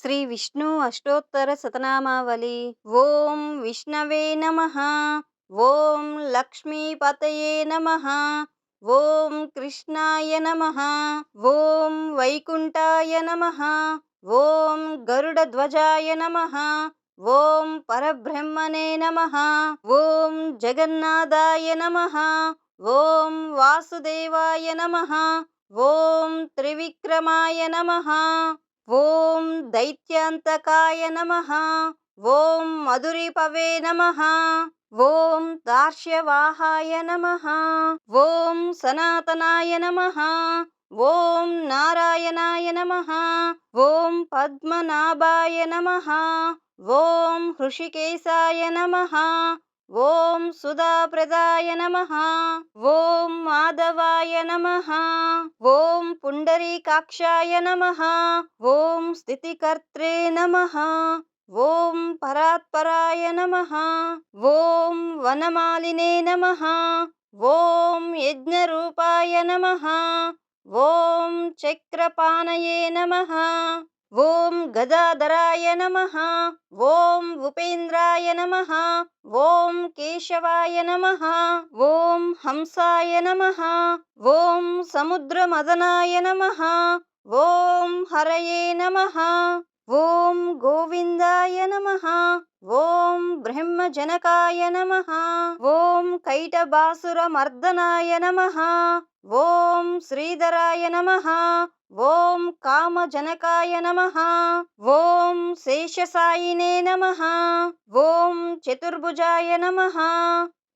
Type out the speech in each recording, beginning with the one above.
శ్రీ విష్ణు అష్టోత్తర శతనామావళి. ఓం విష్ణవే నమ. ఓం లక్ష్మీపతయే నమ. ఓం కృష్ణాయ నమ. ఓం వైకుంఠాయ నమ. ఓం గరుడధ్వజాయ నమ. ఓం పరబ్రహ్మణే నమ. ఓం జగన్నాథాయ నమ. ఓం వాసుదేవాయ నమ. ఓం త్రివిక్రమాయ నమ. ఓం దైత్యాంతకాయ నమ. ఓం మధురిపవే నమ. ఓం దార్శ్యవాహాయ నమ. ఓం సనాతనాయ నమ. ఓం నారాయణాయ నమ. ఓం పద్మనాభాయ నమ. ఓం హృషికేశాయ నమ. ఓం సుధాప్రదాయ నమ. ఓం మాధవాయ నమ. ఓం పుండరీకాక్షాయ నమ. ఓం స్థితికర్త్రే నమ. ఓం పరాత్పరాయ నమ. ఓం వనమాలినే నమ. ఓం యజ్ఞరూపాయ నమ. ఓం చక్రపాణయే నమ. ఓం గదాధరాయ నమ. ఓం ఉపేంద్రాయ నమ. ఓం కేశవాయ నమ. ఓం హంసాయ నమ. ఓం సముద్రమదనాయ నమ. ఓం హరయే నమ. ఓం గోవిందాయ నమ. ఓం బ్రహ్మజనకాయ నమ. ఓం కైటబాసురమర్దనాయ నమ. ఓం శ్రీధరాయ నమ. ఓం కామజనకాయ నమ. ఓం శేషసాయినే నమ. ఓం చతుర్భుజాయ నమ.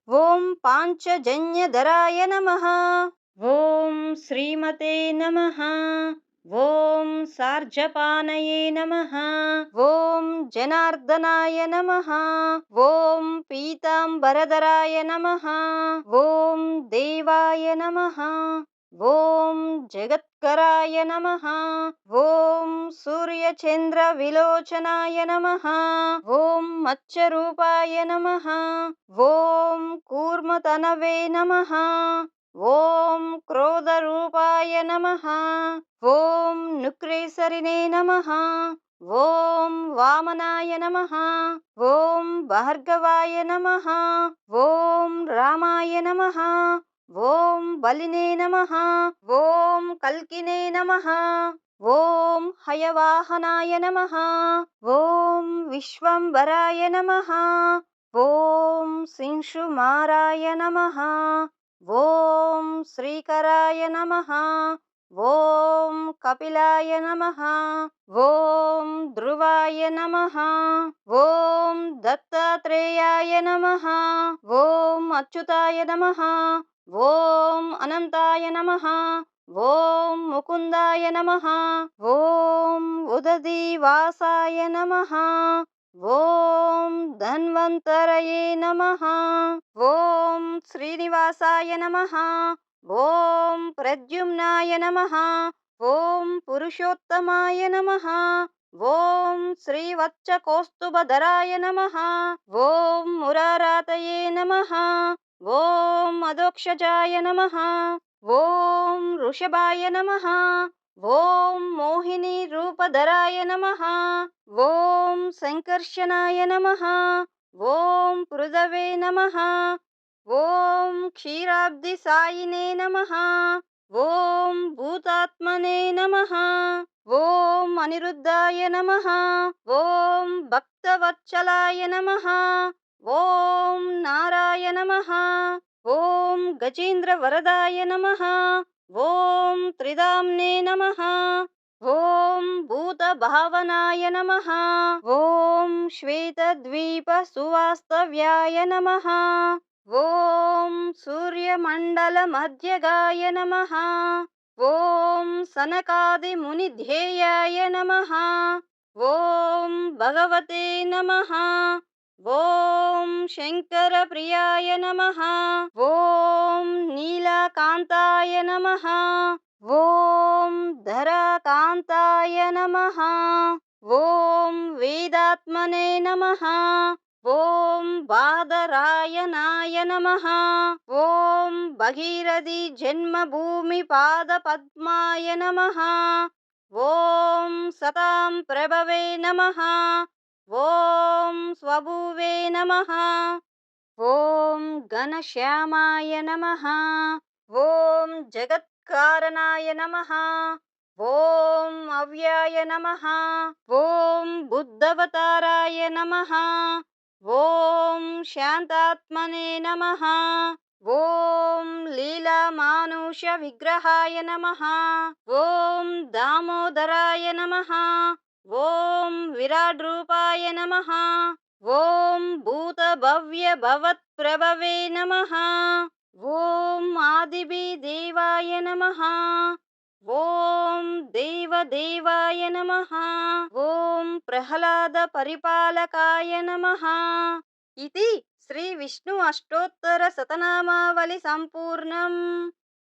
ఓం పాంచజన్యధరాయ నమ. ఓం శ్రీమతే నమ. ఓం సార్జపానయే నమ. ఓం జనార్దనాయ నమ. ఓం పీతాంబరధరాయ నమ. ఓం దేవాయ నమ. ఓం జగత్కరాయ నమ. ఓం సూర్యచంద్ర విలోచనాయ నమ. ఓం మత్స్యరూపాయ నమ. ఓం కూర్మతనవే నమ. ఓం క్రోధరూపాయ నమ. ఓం నుక్రేసరినే నమ. ఓం వామనాయ నమ. ఓం భార్గవాయ నమ. ఓం రామాయ నమ. ఓం బలినే నమ. ఓం కల్కినే నమ. ఓం హయవాహనాయ నమ. ఓం విశ్వంబరాయ నమ. ఓం శింషుమారాయ నమ. ఓం శ్రీకరాయ నమ. ఓం కపిలాయ నమ. ఓం ధ్రువాయ నమ. ఓం దత్తాత్రేయాయ నమ. ఓం అచ్యుతాయ నమ. ఓం అనంతాయ నమ. ఓం ముకుందాయ నమ. ఓం ఉదదీవాసాయ నమ. ॐ धन्वन्तरये नमः। ॐ श्रीनिवासाय नमः। ॐ प्रद्युम्नाय नमः। ॐ पुरुषोत्तमाय नमः। ॐ श्रीवत्सकौस्तुभदराय नमः। ॐ मुरारातये नमः। ॐ मदोक्षजाय नमः। ॐ ऋषभाय नमः। ॐ मोहिनीरूपधराय नमः। ॐ सङ्कर्षणाय नमः। ॐ ॐदवे नमः। ॐ क्षीराब्धिसायिने नमः। ॐ भूतात्मने नमः। ॐ अनिरुद्धाय नमः। ॐ भक्तवत्सलाय नमः। ॐ नाराय नमः। ॐ गजेन्द्रवरदाय नमः। ॐ त्रिदाम्ने नमः। ॐ भूतभावनाय नमः। ॐ श्वेतद्वीपसुवास्तव्याय नमः। ॐ सूर्यमण्डलमध्यगाय नमः। ॐ सनकादिमुनिध्येयाय नमः। ॐ भगवते नमः। ॐ शङ्करप्रियाय नमः। ॐ धरकान्ताय नमः। ॐ धरकान्ताय नमः। ॐ वेदात्मने नमः। ॐ पादरायणाय नमः। ॐ भगीरथि जन्मभूमिपादपद्माय नमः। ॐ सतां प्रभवे नमः। ॐ स्वभुवे नमः। ॐ घनश्यामाय नमः। ఓం జగత్కారణాయ నమ. ఓం అవ్యాయ నమ. ఓం బుద్ధవతారాయ నమ. ఓం శాంతాత్మనే నమ. ఓం లీలామానుష విగ్రహాయ నమ. ఓం దామోదరాయ నమ. ఓం విరాట్ రూపాయ నమ. ఓం భూత భవ్య భవత్ ప్రభవే నమః. ఓం ఆదిబి దేవాయ నమ. ఓం దేవదేవాయ నమ. ఓం ప్రహ్లాద పరిపాలకాయ నమ. ఇది శ్రీ విష్ణు అష్టోత్తర శతనామావళి సంపూర్ణం.